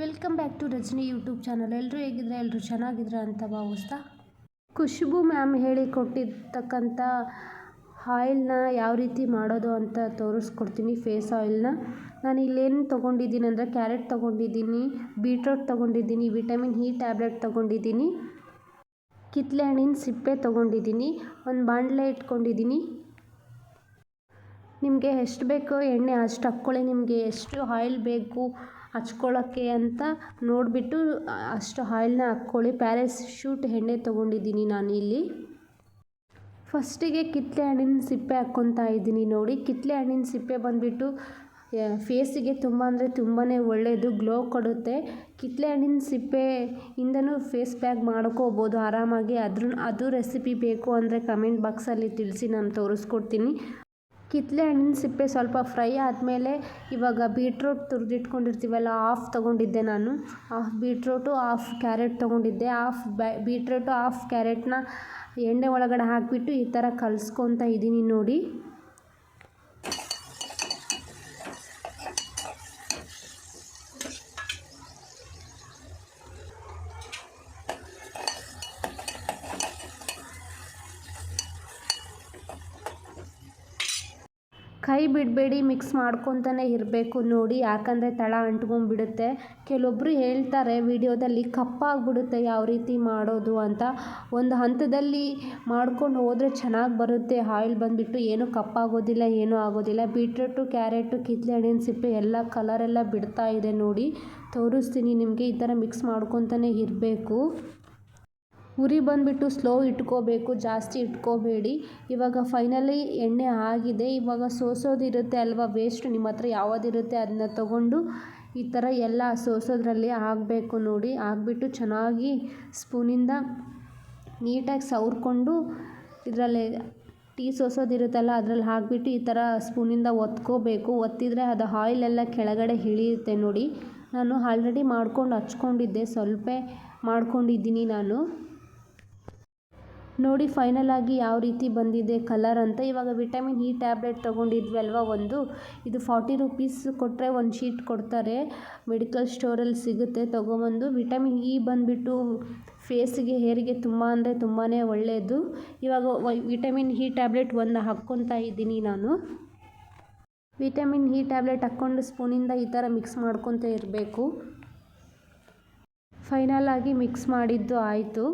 Welcome back to Rajani YouTube channel. ಎಲ್ಲರೂ ಹೇಗಿದ್ರೆ ಎಲ್ಲರೂ ಚೆನ್ನಾಗಿದ್ರೆ ಅಂತ ಭಾವಿಸ್ತಾ ಖುಷ್ಬು ಮ್ಯಾಮ್ ಹೇಳಿಕೊಟ್ಟಿರ್ತಕ್ಕಂಥ ಆಯಿಲ್ನ ಯಾವ ರೀತಿ ಮಾಡೋದು ಅಂತ ತೋರಿಸ್ಕೊಡ್ತೀನಿ. ಫೇಸ್ ಆಯಿಲ್ನ. ನಾನು ಇಲ್ಲೇನು ತೊಗೊಂಡಿದ್ದೀನಿ ಅಂದರೆ ಕ್ಯಾರೆಟ್ ತೊಗೊಂಡಿದ್ದೀನಿ, ಬೀಟ್ರೋಟ್ ತೊಗೊಂಡಿದ್ದೀನಿ, ವಿಟಮಿನ್ ಇ ಟ್ಯಾಬ್ಲೆಟ್ ತೊಗೊಂಡಿದ್ದೀನಿ ಕಿತ್ಲೆ ಹಣ್ಣಿನ ಸಿಪ್ಪೆ ತೊಗೊಂಡಿದ್ದೀನಿ, ಒಂದು ಬಾಣಲೆ ಇಟ್ಕೊಂಡಿದ್ದೀನಿ. ನಿಮಗೆ ಎಷ್ಟು ಬೇಕೋ ಎಣ್ಣೆ ಅಷ್ಟು ಹಾಕ್ಕೊಳ್ಳಿ. ನಿಮಗೆ ಎಷ್ಟು ಆಯಿಲ್ ಬೇಕು ಹಚ್ಕೊಳ್ಳೋಕ್ಕೆ ಅಂತ ನೋಡಿಬಿಟ್ಟು, ಅಷ್ಟು ಆಯಿಲ್ನ ಹಾಕ್ಕೊಳ್ಳಿ. ಪ್ಯಾರಾಶೂಟ್ ಎಣ್ಣೆ ತೊಗೊಂಡಿದ್ದೀನಿ ನಾನು ಇಲ್ಲಿ. ಫಸ್ಟಿಗೆ ಕಿತ್ತಲೆ ಹಣ್ಣಿನ ಸಿಪ್ಪೆ ಹಾಕ್ಕೊತಾ ಇದ್ದೀನಿ ನೋಡಿ. ಕಿತ್ತಲೆ ಹಣ್ಣಿನ ಸಿಪ್ಪೆ ಬಂದುಬಿಟ್ಟು ಫೇಸಿಗೆ ತುಂಬ ಅಂದರೆ ತುಂಬಾ ಒಳ್ಳೆಯದು, ಗ್ಲೋ ಕೊಡುತ್ತೆ. ಕಿತ್ತಲೆ ಹಣ್ಣಿನ ಸಿಪ್ಪೆಯಿಂದನೂ ಫೇಸ್ ಪ್ಯಾಕ್ ಮಾಡ್ಕೋಬೋದು ಆರಾಮಾಗಿ. ಅದ್ರ ಅದು ರೆಸಿಪಿ ಬೇಕು ಅಂದರೆ ಕಮೆಂಟ್ ಬಾಕ್ಸಲ್ಲಿ ತಿಳಿಸಿ ನಾನು ತೋರಿಸ್ಕೊಡ್ತೀನಿ. ಕಿತ್ತಲೆ ಹಣ್ಣಿನ ಸಿಪ್ಪೆ ಸ್ವಲ್ಪ ಫ್ರೈ ಆದಮೇಲೆ ಇವಾಗ ಬೀಟ್ರೋಟ್ ತುರಿದಿಟ್ಕೊಂಡಿರ್ತೀವಲ್ಲ ಆಫ್ ತೊಗೊಂಡಿದ್ದೆ ನಾನು. ಆಫ್ ಬೀಟ್ರೋಟು ಹಾಫ್ ಕ್ಯಾರೆಟ್ ತೊಗೊಂಡಿದ್ದೆ. ಆಫ್ ಬೀಟ್ರೋಟು ಹಾಫ್ ಕ್ಯಾರೆಟ್ನ ಎಣ್ಣೆ ಒಳಗಡೆ ಹಾಕಿಬಿಟ್ಟು ಈ ಥರ ಕಲಿಸ್ಕೊತಾ ಇದ್ದೀನಿ ನೋಡಿ. ಕೈ ಬಿಡಬೇಡಿ, ಮಿಕ್ಸ್ ಮಾಡ್ಕೊತಾನೆ ಇರಬೇಕು ನೋಡಿ. ಯಾಕಂದರೆ ತಳ ಅಂಟ್ಕೊಂಡ್ಬಿಡುತ್ತೆ. ಕೆಲವೊಬ್ಬರು ಹೇಳ್ತಾರೆ, ವಿಡಿಯೋದಲ್ಲಿ ಕಪ್ಪಾಗ್ಬಿಡುತ್ತೆ ಯಾವ ರೀತಿ ಮಾಡೋದು ಅಂತ. ಒಂದು ಹಂತದಲ್ಲಿ ಮಾಡ್ಕೊಂಡು ಹೋದರೆ ಚೆನ್ನಾಗಿ ಬರುತ್ತೆ. ಆಯಿಲ್ ಬಂದುಬಿಟ್ಟು ಏನೂ ಕಪ್ಪಾಗೋದಿಲ್ಲ, ಏನೂ ಆಗೋದಿಲ್ಲ. ಬೀಟ್ರೂಟು, ಕ್ಯಾರೆಟು ಕಿತ್ಲೆ ಹಣ್ಣಿನ ಸಿಪ್ಪೆ ಎಲ್ಲ ಕಲರೆಲ್ಲ ಬಿಡ್ತಾ ಇದೆ ನೋಡಿ. ತೋರಿಸ್ತೀನಿ ನಿಮಗೆ, ಈ ಥರ ಮಿಕ್ಸ್ ಮಾಡ್ಕೊತಾನೆ ಇರಬೇಕು. ಉರಿ ಬಂದುಬಿಟ್ಟು ಸ್ಲೋ ಇಟ್ಕೋಬೇಕು, ಜಾಸ್ತಿ ಇಟ್ಕೋಬೇಡಿ. ಇವಾಗ ಫೈನಲಿ ಎಣ್ಣೆ ಆಗಿದೆ. ಇವಾಗ ಸೋಸೋದಿರುತ್ತೆ ಅಲ್ವಾ? ವೇಸ್ಟ್ ನಿಮ್ಮ ಹತ್ರ ಯಾವುದಿರುತ್ತೆ ಅದನ್ನ ತಗೊಂಡು ಈ ಥರ ಎಲ್ಲ ಸೋಸೋದ್ರಲ್ಲಿ ಆಗಬೇಕು ನೋಡಿ. ಆಗಿಬಿಟ್ಟು ಚೆನ್ನಾಗಿ ಸ್ಪೂನಿಂದ ನೀಟಾಗಿ ಸವರ್ಕೊಂಡು ಇದರಲ್ಲಿ ಟೀ ಸೋಸೋದಿರುತ್ತಲ್ಲ ಅದರಲ್ಲಿ ಹಾಕಿಬಿಟ್ಟು ಈ ಥರ ಸ್ಪೂನಿಂದ ಒತ್ಕೋಬೇಕು. ಒತ್ತಿದರೆ ಅದು ಆಯಿಲೆಲ್ಲ ಕೆಳಗಡೆ ಇಳಿಯುತ್ತೆ ನೋಡಿ. ನಾನು ಆಲ್ರೆಡಿ ಮಾಡ್ಕೊಂಡು ಹಚ್ಕೊಂಡಿದ್ದೆ. ಸ್ವಲ್ಪ ಮಾಡ್ಕೊಂಡಿದ್ದೀನಿ ನಾನು. ನೋಡಿ ಫೈನಲ್ ಆಗಿ ಯಾವ ರೀತಿ ಬಂದಿದೆ ಕಲರ್ ಅಂತ. ಇವಾಗ ವಿಟಮಿನ್ ಇ ಟ್ಯಾಬ್ಲೆಟ್ ತೊಗೊಂಡಿದ್ವಿ ಅಲ್ವಾ ಒಂದು? ಇದು ಫಾರ್ಟಿ ರುಪೀಸ್ ಕೊಟ್ಟರೆ ಒಂದು ಶೀಟ್ ಕೊಡ್ತಾರೆ. ಮೆಡಿಕಲ್ ಸ್ಟೋರಲ್ಲಿ ಸಿಗುತ್ತೆ, ತೊಗೊಬಂದು. ವಿಟಮಿನ್ ಇ ಬಂದುಬಿಟ್ಟು ಫೇಸಿಗೆ ಹೇರಿಗೆ ತುಂಬ ಅಂದರೆ ತುಂಬಾ ಒಳ್ಳೆಯದು ಇವಾಗ ವಿಟಮಿನ್ ಇ ಟ್ಯಾಬ್ಲೆಟ್ ಒಂದು ಹಾಕ್ಕೊತಾ ಇದ್ದೀನಿ ನಾನು. ವಿಟಮಿನ್ ಇ ಟ್ಯಾಬ್ಲೆಟ್ ಹಾಕ್ಕೊಂಡು ಸ್ಪೂನಿಂದ ಈ ಥರ ಮಿಕ್ಸ್ ಮಾಡ್ಕೊತ ಇರಬೇಕು. ಫೈನಲ್ ಆಗಿ ಮಿಕ್ಸ್ ಮಾಡಿದ್ದು ಆಯಿತು.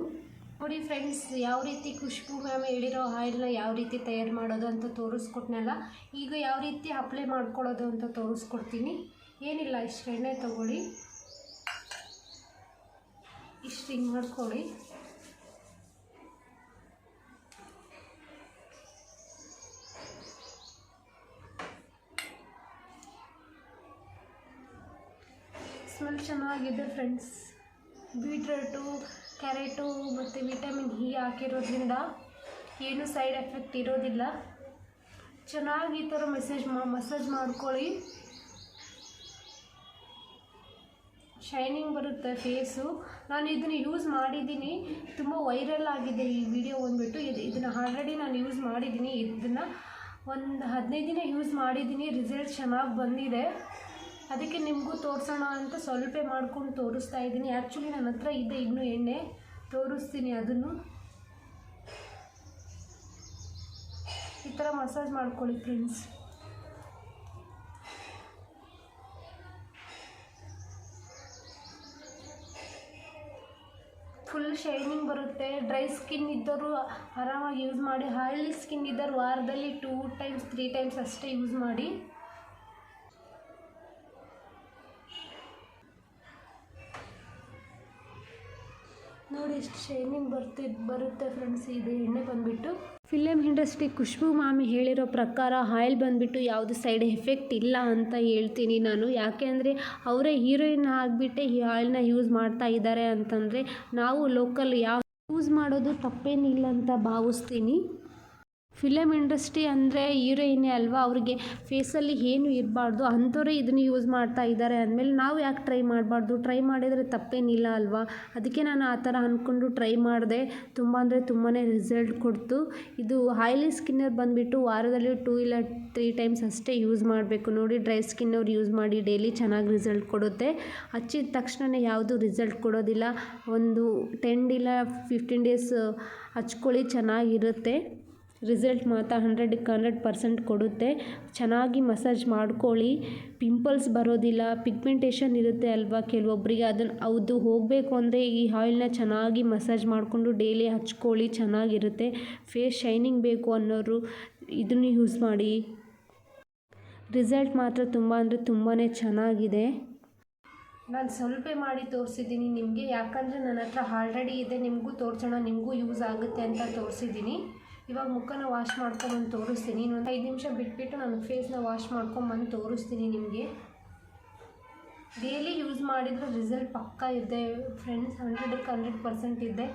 ನೋಡಿ ಫ್ರೆಂಡ್ಸ್ ಯಾವ ರೀತಿ ಖುಷ್ಬು ಮ್ಯಾಮ್ ಹೇಳಿರೋ ಆಯಿಲ್ನ ಯಾವ ರೀತಿ ತಯಾರು ಮಾಡೋದು ಅಂತ ತೋರಿಸ್ಕೊಟ್ನಲ್ಲ, ಈಗ ಯಾವ ರೀತಿ ಅಪ್ಲೈ ಮಾಡ್ಕೊಳ್ಳೋದು ಅಂತ ತೋರಿಸ್ಕೊಡ್ತೀನಿ. ಏನಿಲ್ಲ, ಇಷ್ಟು ಎಣ್ಣೆ ತೊಗೊಳ್ಳಿ. ಇಷ್ಟು ಹಿಂಗೆ ಮಾಡ್ಕೊಳ್ಳಿ. ಸ್ಮೆಲ್ ಚೆನ್ನಾಗಿದೆ ಫ್ರೆಂಡ್ಸ್ ಬೀಟ್ರೂಟು ಕ್ಯಾರೆಟು ಮತ್ತು ವಿಟಮಿನ್ ಇ ಹಾಕಿರೋದ್ರಿಂದ ಏನೂ ಸೈಡ್ ಎಫೆಕ್ಟ್ ಇರೋದಿಲ್ಲ. ಚೆನ್ನಾಗಿ ಈ ಥರ ಮೆಸೇಜ್ ಮಾ, ಮಸಾಜ್ ಮಾಡ್ಕೊಳ್ಳಿ. ಶೈನಿಂಗ್ ಬರುತ್ತೆ ಫೇಸು. ನಾನು ಇದನ್ನು ಯೂಸ್ ಮಾಡಿದ್ದೀನಿ. ತುಂಬ ವೈರಲ್ ಆಗಿದೆ ಈ ವಿಡಿಯೋ ಬಂದುಬಿಟ್ಟು ಇದು, ಇದನ್ನು ಆಲ್ರೆಡಿ ನಾನು ಯೂಸ್ ಮಾಡಿದ್ದೀನಿ. ಇದನ್ನು ಒಂದು ಹದಿನೈದು ದಿನ ಯೂಸ್ ಮಾಡಿದ್ದೀನಿ. ರಿಸಲ್ಟ್ ಚೆನ್ನಾಗಿ ಬಂದಿದೆ. ಅದಕ್ಕೆ ನಿಮಗೂ ತೋರಿಸೋಣ ಅಂತ ಸ್ವಲ್ಪ ಮಾಡ್ಕೊಂಡು ತೋರಿಸ್ತಾ ಇದ್ದೀನಿ. ಆ್ಯಕ್ಚುಲಿ ನನ್ನ ಹತ್ರ ಇದೆ ಇನ್ನೂ ಎಣ್ಣೆ. ತೋರಿಸ್ತೀನಿ ಅದನ್ನು. ಈ ಥರ ಮಸಾಜ್ ಮಾಡ್ಕೊಳ್ಳಿ ಫ್ರೆಂಡ್ಸ್. ಫುಲ್ ಶೈನಿಂಗ್ ಬರುತ್ತೆ. ಡ್ರೈ ಸ್ಕಿನ್ ಇದ್ದವರು ಆರಾಮಾಗಿ ಯೂಸ್ ಮಾಡಿ. ಆಯಿಲಿ ಸ್ಕಿನ್ ಇದ್ದವರು ವಾರದಲ್ಲಿ ಟೂ ಟೈಮ್ಸ್ ತ್ರೀ ಟೈಮ್ಸ್ ಅಷ್ಟೇ ಯೂಸ್ ಮಾಡಿ. ನೋಡಿ ಎಷ್ಟು ಶೈನಿಂಗ್ ಬರ್ತಿದ್ ಬರುತ್ತೆ ಫ್ರೆಂಡ್ಸ್ ಇದು ಎಣ್ಣೆ ಬಂದುಬಿಟ್ಟು. ಫಿಲಮ್ ಇಂಡಸ್ಟ್ರಿ ಖುಷ್ಬು ಮಾಮಿ ಹೇಳಿರೋ ಪ್ರಕಾರ ಆಯಿಲ್ ಬಂದುಬಿಟ್ಟು ಯಾವುದು ಸೈಡ್ ಎಫೆಕ್ಟ್ ಇಲ್ಲ ಅಂತ ಹೇಳ್ತೀನಿ ನಾನು. ಯಾಕೆ ಅಂದರೆ ಅವರೇ ಹೀರೋಯಿನ್ ಆಗಿಬಿಟ್ಟೆ ಈ ಆಯಿಲ್ನ ಯೂಸ್ ಮಾಡ್ತಾ ಇದ್ದಾರೆ ಅಂತಂದರೆ ನಾವು ಲೋಕಲ್ ಯಾವ ಯೂಸ್ ಮಾಡೋದು ತಪ್ಪೇನಿಲ್ಲ ಅಂತ ಭಾವಿಸ್ತೀನಿ. ಫಿಲಮ್ ಇಂಡಸ್ಟ್ರಿ ಅಂದರೆ ಹೀರೋಯಿನ್ನೇ ಅಲ್ವಾ? ಅವ್ರಿಗೆ ಫೇಸಲ್ಲಿ ಏನು ಇರಬಾರ್ದು, ಅಂಥವರೇ ಇದನ್ನು ಯೂಸ್ ಮಾಡ್ತಾ ಇದ್ದಾರೆ ಅಂದಮೇಲೆ ನಾವು ಯಾಕೆ ಟ್ರೈ ಮಾಡಬಾರ್ದು? ಟ್ರೈ ಮಾಡಿದರೆ ತಪ್ಪೇನಿಲ್ಲ ಅಲ್ವಾ? ಅದಕ್ಕೆ ನಾನು ಆ ಥರ ಅಂದ್ಕೊಂಡು ಟ್ರೈ ಮಾಡಿದೆ. ತುಂಬ ಅಂದರೆ ತುಂಬಾ ರಿಸಲ್ಟ್ ಕೊಡ್ತು. ಇದು ಹೈಲಿ ಸ್ಕಿನ್ನರ್ ಬಂದುಬಿಟ್ಟು ವಾರದಲ್ಲಿ ಟೂ ಇಲ್ಲ ತ್ರೀ ಟೈಮ್ಸ್ ಅಷ್ಟೇ ಯೂಸ್ ಮಾಡಬೇಕು. ನೋಡಿ ಡ್ರೈ ಸ್ಕಿನ್ನವ್ರು ಯೂಸ್ ಮಾಡಿ ಡೈಲಿ ಚೆನ್ನಾಗಿ ರಿಸಲ್ಟ್ ಕೊಡುತ್ತೆ. ಹಚ್ಚಿದ ತಕ್ಷಣವೇ ಯಾವುದು ರಿಸಲ್ಟ್ ಕೊಡೋದಿಲ್ಲ. ಒಂದು ಟೆನ್ ಇಲ್ಲ ಫಿಫ್ಟೀನ್ ಡೇಸ್ ಹಚ್ಕೊಳ್ಳಿ ಚೆನ್ನಾಗಿರುತ್ತೆ. ರಿಸಲ್ಟ್ ಮಾತ್ರ ಹಂಡ್ರೆಡಕ್ಕೆ ಹಂಡ್ರೆಡ್ ಪರ್ಸೆಂಟ್ ಕೊಡುತ್ತೆ. ಚೆನ್ನಾಗಿ ಮಸಾಜ್ ಮಾಡ್ಕೊಳ್ಳಿ. ಪಿಂಪಲ್ಸ್ ಬರೋದಿಲ್ಲ ಪಿಗ್ಮೆಂಟೇಷನ್ ಇರುತ್ತೆ ಅಲ್ವಾ ಕೆಲವೊಬ್ಬರಿಗೆ ಅದನ್ನು ಅದು ಹೋಗಬೇಕು ಅಂದರೆ ಈ ಆಯಿಲ್ನ ಚೆನ್ನಾಗಿ ಮಸಾಜ್ ಮಾಡಿಕೊಂಡು ಡೈಲಿ ಹಚ್ಕೊಳ್ಳಿ, ಚೆನ್ನಾಗಿರುತ್ತೆ. ಫೇಸ್ ಶೈನಿಂಗ್ ಬೇಕು ಅನ್ನೋರು ಇದನ್ನು ಯೂಸ್ ಮಾಡಿ. ರಿಸಲ್ಟ್ ಮಾತ್ರ ತುಂಬ ಅಂದರೆ ತುಂಬಾ ಚೆನ್ನಾಗಿದೆ. ನಾನು ಸ್ವಲ್ಪ ಮಾಡಿ ತೋರಿಸಿದ್ದೀನಿ ನಿಮಗೆ. ಯಾಕಂದರೆ ನನ್ನ ಹತ್ರ ಆಲ್ರೆಡಿ ಇದೆ. ನಿಮಗೂ ತೋರಿಸೋಣ, ನಿಮಗೂ ಯೂಸ್ ಆಗುತ್ತೆ ಅಂತ ತೋರಿಸಿದ್ದೀನಿ. ಇವಾಗ ಮುಖನ ವಾಶ್ ಮಾಡ್ಕೊಂಡು ಮಾಡ್ಕೊಂಬಂದು ತೋರಿಸ್ತೀನಿ. ಇನ್ನೊಂದು ಐದು ನಿಮಿಷ ಬಿಟ್ಬಿಟ್ಟು ನಾನು ಫೇಸ್ನ ವಾಶ್ ಮಾಡ್ಕೊಂಬಂದು ತೋರಿಸ್ತೀನಿ ನಿಮಗೆ. ಡೈಲಿ ಯೂಸ್ ಮಾಡಿದರೆ ರಿಸಲ್ಟ್ ಪಕ್ಕಾ ಇದೆ. ಫ್ರೆಂಡ್ಸ್ ಹಂಡ್ರೆಡಕ್ಕೆ ಹಂಡ್ರೆಡ್ ಪರ್ಸೆಂಟ್ ಇದೆ.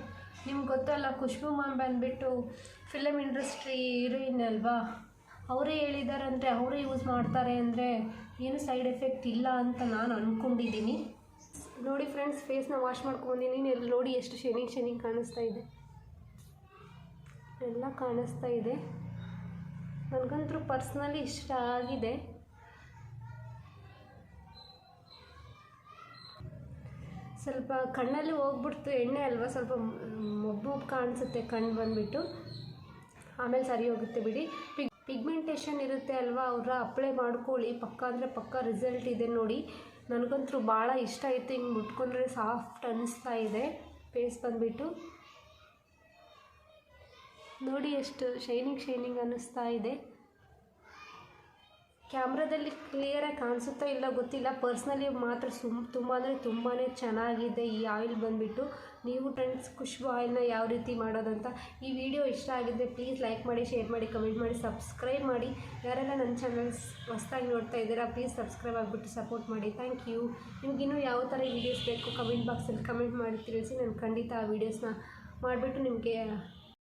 ನಿಮ್ಗೆ ಗೊತ್ತಲ್ಲ, ಖುಷ್ಬು ಮ್ಯಾಮ್ ಬಂದುಬಿಟ್ಟು ಫಿಲಮ್ ಇಂಡಸ್ಟ್ರಿ ಹೀರೋಯಿನ್ ಅಲ್ವಾ? ಅವರೇ ಹೇಳಿದಾರಂದರೆ ಅವರೇ ಯೂಸ್ ಮಾಡ್ತಾರೆ ಅಂದರೆ ಏನು ಸೈಡ್ ಎಫೆಕ್ಟ್ ಇಲ್ಲ ಅಂತ ನಾನು ಅಂದ್ಕೊಂಡಿದ್ದೀನಿ ನೋಡಿ ಫ್ರೆಂಡ್ಸ್ ಫೇಸ್ನ ವಾಶ್ ಮಾಡ್ಕೊಂಡಿದ್ದೀನಿ ನೋಡಿ ಎಷ್ಟು ಶನಿ ಶನಿಂಗ್ ಕಾಣಿಸ್ತಾ ಇದೆ. ಎಲ್ಲ ಕಾಣಿಸ್ತಾ ಇದೆ. ನನಗಂತೂ ಪರ್ಸ್ನಲಿ ಇಷ್ಟ ಆಗಿದೆ. ಸ್ವಲ್ಪ ಕಣ್ಣಲ್ಲಿ ಹೋಗ್ಬಿಡ್ತು ಎಣ್ಣೆ ಅಲ್ವಾ, ಸ್ವಲ್ಪ ಮೊಬ್ಬು ಕಾಣಿಸುತ್ತೆ ಕಣ್ಣು ಬಂದುಬಿಟ್ಟು. ಆಮೇಲೆ ಸರಿ ಹೋಗುತ್ತೆ ಬಿಡಿ. ಪಿಗ್, ಪಿಗ್ಮೆಂಟೇಷನ್ ಇರುತ್ತೆ ಅಲ್ವಾ ಅವ್ರ ಅಪ್ಲೈ ಮಾಡ್ಕೊಳ್ಳಿ. ಪಕ್ಕ ಅಂದರೆ ಪಕ್ಕ ರಿಸಲ್ಟ್ ಇದೆ ನೋಡಿ. ನನಗಂತೂ ಭಾಳ ಇಷ್ಟ ಆಯಿತು ಹಿಂಗೆ ಮುಟ್ಕೊಂಡ್ರೆ ಸಾಫ್ಟ್ ಅನ್ನಿಸ್ತಾ ಇದೆ. ಫೇಸ್ ಬಂದುಬಿಟ್ಟು. ನೋಡಿ ಎಷ್ಟು ಶೈನಿಂಗ್ ಶೈನಿಂಗ್ ಅನ್ನಿಸ್ತಾ ಇದೆ. ಕ್ಯಾಮ್ರಾದಲ್ಲಿ ಕ್ಲಿಯರಾಗಿ ಕಾಣಿಸುತ್ತಾ ಇಲ್ಲ ಗೊತ್ತಿಲ್ಲ. ಪರ್ಸ್ನಲಿ ಮಾತ್ರ ಸುಮ್, ತುಂಬ ಅಂದರೆ ತುಂಬಾ ಚೆನ್ನಾಗಿದೆ ಈ ಆಯಿಲ್ ಬಂದುಬಿಟ್ಟು. ನೀವು ಫ್ರೆಂಡ್ಸ್ ಖುಷ್ಬು ಆಯಿಲ್ನ ಯಾವ ರೀತಿ ಮಾಡೋದಂತ ಈ ವಿಡಿಯೋ ಇಷ್ಟ ಆಗಿದ್ದರೆ ಪ್ಲೀಸ್ ಲೈಕ್ ಮಾಡಿ ಶೇರ್ ಮಾಡಿ ಕಮೆಂಟ್ ಮಾಡಿ ಸಬ್ಸ್ಕ್ರೈಬ್ ಮಾಡಿ. ಯಾರೆಲ್ಲ ನನ್ನ ಚಾನಲ್ಸ್ ಹೊಸ್ದಾಗಿ ನೋಡ್ತಾ ಇದ್ದೀರಾ ಪ್ಲೀಸ್ ಸಬ್ಸ್ಕ್ರೈಬ್ ಆಗಿಬಿಟ್ಟು ಸಪೋರ್ಟ್ ಮಾಡಿ. ಥ್ಯಾಂಕ್ ಯು ನಿಮಗಿನ್ನೂ ಯಾವ ಥರ ವೀಡಿಯೋಸ್ ಬೇಕು ಕಮೆಂಟ್ ಬಾಕ್ಸಲ್ಲಿ ಕಮೆಂಟ್ ಮಾಡಿ ತಿಳಿಸಿ. ನಾನು ಖಂಡಿತ ಆ ವೀಡಿಯೋಸ್ನ ಮಾಡಿಬಿಟ್ಟು ನಿಮಗೆ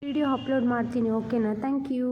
ವಿಡಿಯೋ ಅಪ್ಲೋಡ್ ಮಾಡ್ತೀನಿ. ಓಕೆನಾ? Thank you.